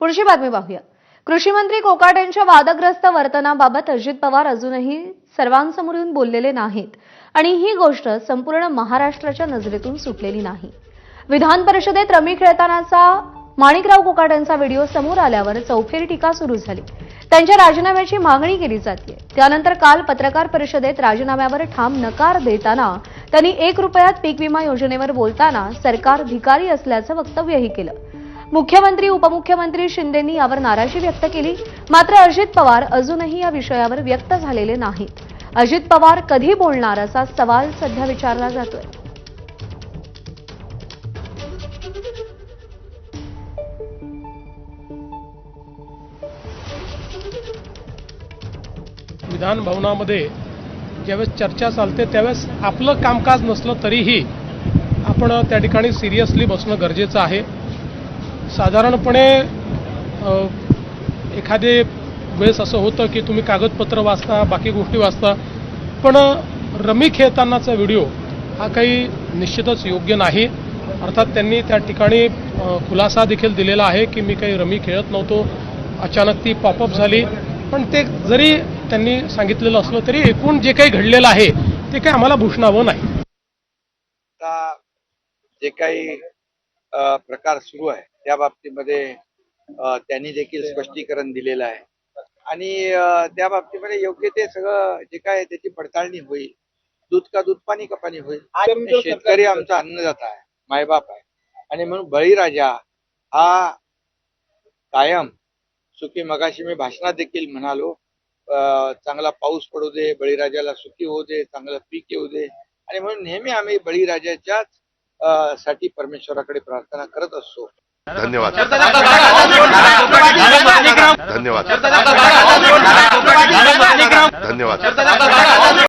पुढची बातमी पाहूया. कृषी मंत्री कोकाट यांच्या वादग्रस्त वर्तनाबाबत अजित पवार अजूनही सर्वांसमोर येऊन बोललेले नाहीत आणि ही गोष्ट संपूर्ण महाराष्ट्राच्या नजरेतून सुटलेली नाही. विधान परिषदेत रमी खेळतानाचा माणिकराव कोकाट यांचा व्हिडिओ समोर आल्यावर चौफेर टीका सुरू झाली. त्यांच्या राजीनाम्याची मागणी केली जाते त्यानंतर काल पत्रकार परिषदेत राजीनाम्यावर ठाम नकार देताना त्यांनी एक रुपयात पीक विमा योजनेवर बोलताना सरकार भिकारी असल्याचं वक्तव्यही केलं. मुख्यमंत्री उपमुख्यमंत्री शिंदेंनी यावर नाराजी व्यक्त केली. मात्र अजित पवार अजूनही या विषयावर व्यक्त झालेले नाहीत. अजित पवार कधी बोलणार असा सवाल सध्या विचारला जातोय. विधान भवनामध्ये ज्यावेळेस चर्चा चालते त्यावेळेस आपलं कामकाज नसलं तरीही आपण त्या ठिकाणी सिरियसली बसणं गरजेचं आहे. साधारणपणे एखादे वेळेस असं होतं की तुम्ही कागदपत्र वाचता बाकी गोष्टी वाचता पण रमी खेळतानाचा व्हिडिओ हा काही निश्चितच योग्य नाही. अर्थात त्यांनी त्या ठिकाणी खुलासा देखील दिलेला आहे की मी काही रमी खेळत नव्हतो अचानक ती पॉपअप झाली. पण ते जरी त्यांनी सांगितलेलं असलं तरी एकूण जे काही घडलेलं आहे ते काही आम्हाला भूषणावं नाही. जे काही प्रकार सुरू आहे. त्या बाबतीमध्ये त्यांनी देखील स्पष्टीकरण दिलेलं आहे. आणि त्या बाबतीमध्ये योग्य ते सगळं जे काय त्याची पडताळणी होईल. दूध का दूध पाणी का पाणी होईल? शेतकरी आमचा अन्नदाता आहे मायबाप आहे. आणि म्हणून बळीराजा हा कायम सुखी. मगाशी मी भाषणात देखील म्हणालो चांगला पाऊस पडू दे बळीराजाला सुखी होऊ दे चांगलं पीक येऊ दे. आणि म्हणून नेहमी आम्ही बळीराजाच्याच साठी परमेश्वराकडे प्रार्थना करत असतो. धन्यवाद. धन्यवाद. धन्यवाद.